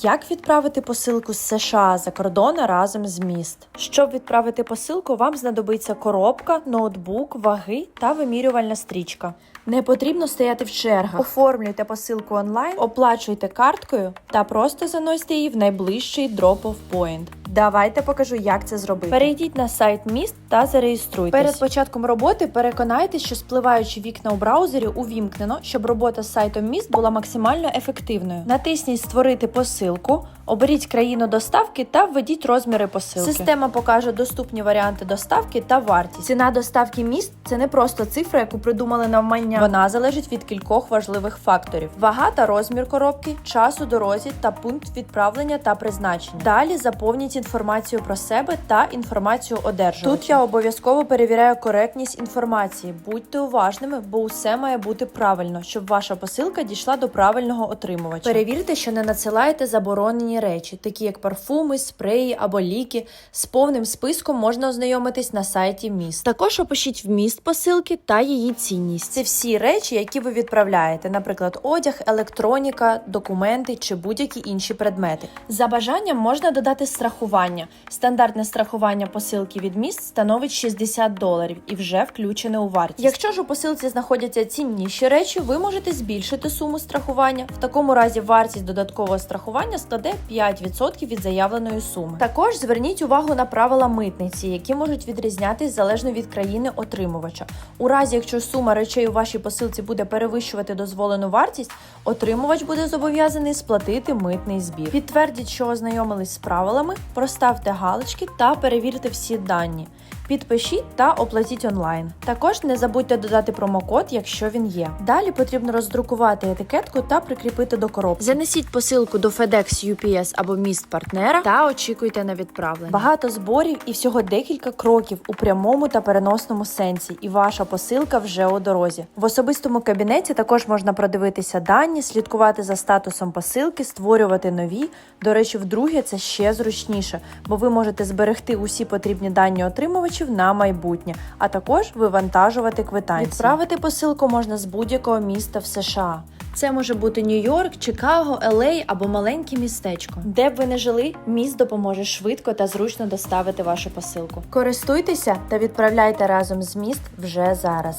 Як відправити посилку з США за кордон разом з міст? Щоб відправити посилку, вам знадобиться коробка, ноутбук, ваги та вимірювальна стрічка. Не потрібно стояти в чергах. Оформлюйте посилку онлайн, оплачуйте карткою та просто заносьте її в найближчий drop-off point. Давайте покажу, як це зробити. Перейдіть на сайт міст та зареєструйтесь. Перед початком роботи переконайтеся, що спливаючі вікна у браузері увімкнено, щоб робота з сайтом міст була максимально ефективною. Натисніть Створити посилку, оберіть країну доставки та введіть розміри посилки. Система покаже доступні варіанти доставки та вартість. Ціна доставки міст це не просто цифра, яку придумали навмання. Вона залежить від кількох важливих факторів: вага та розмір коробки, час у дорозі та пункт відправлення та призначення. Далі заповніть інформацію про себе та інформацію одержувача. Тут я обов'язково перевіряю коректність інформації. Будьте уважними, бо усе має бути правильно, щоб ваша посилка дійшла до правильного отримувача. Перевірте, що не надсилаєте заборонені речі, такі як парфуми, спреї або ліки. З повним списком можна ознайомитись на сайті міст. Також опишіть вміст посилки та її цінність. Це всі речі, які ви відправляєте, наприклад, одяг, електроніка, документи чи будь-які інші предмети. За бажанням можна додати страхування. Стандартне страхування посилки від міст становить 60 доларів і вже включене у вартість. Якщо ж у посилці знаходяться цінніші речі, ви можете збільшити суму страхування. В такому разі вартість додаткового страхування складе 5% від заявленої суми. Також зверніть увагу на правила митниці, які можуть відрізнятись залежно від країни отримувача. У разі, якщо сума речей у вашій посилці буде перевищувати дозволену вартість, отримувач буде зобов'язаний сплатити митний збір. Підтвердіть, що ознайомились з правилами, проставте галочки та перевірте всі дані. Підпишіть та оплатіть онлайн. Також не забудьте додати промокод, якщо він є. Далі потрібно роздрукувати етикетку та прикріпити до коробки. Занесіть посилку до FedEx, UPS або міст партнера та очікуйте на відправлення. Багато зборів і всього декілька кроків у прямому та переносному сенсі, і ваша посилка вже у дорозі. В особистому кабінеті також можна продивитися дані, слідкувати за статусом посилки, створювати нові. До речі, вдруге це ще зручніше, бо ви можете зберегти усі потрібні дані отримувачів на майбутнє, а також вивантажувати квитанції. Відправити посилку можна з будь-якого міста в США. Це може бути Нью-Йорк, Чикаго, Елей або маленьке містечко. Де б ви не жили, міст допоможе швидко та зручно доставити вашу посилку. Користуйтеся та відправляйте разом з міст вже зараз.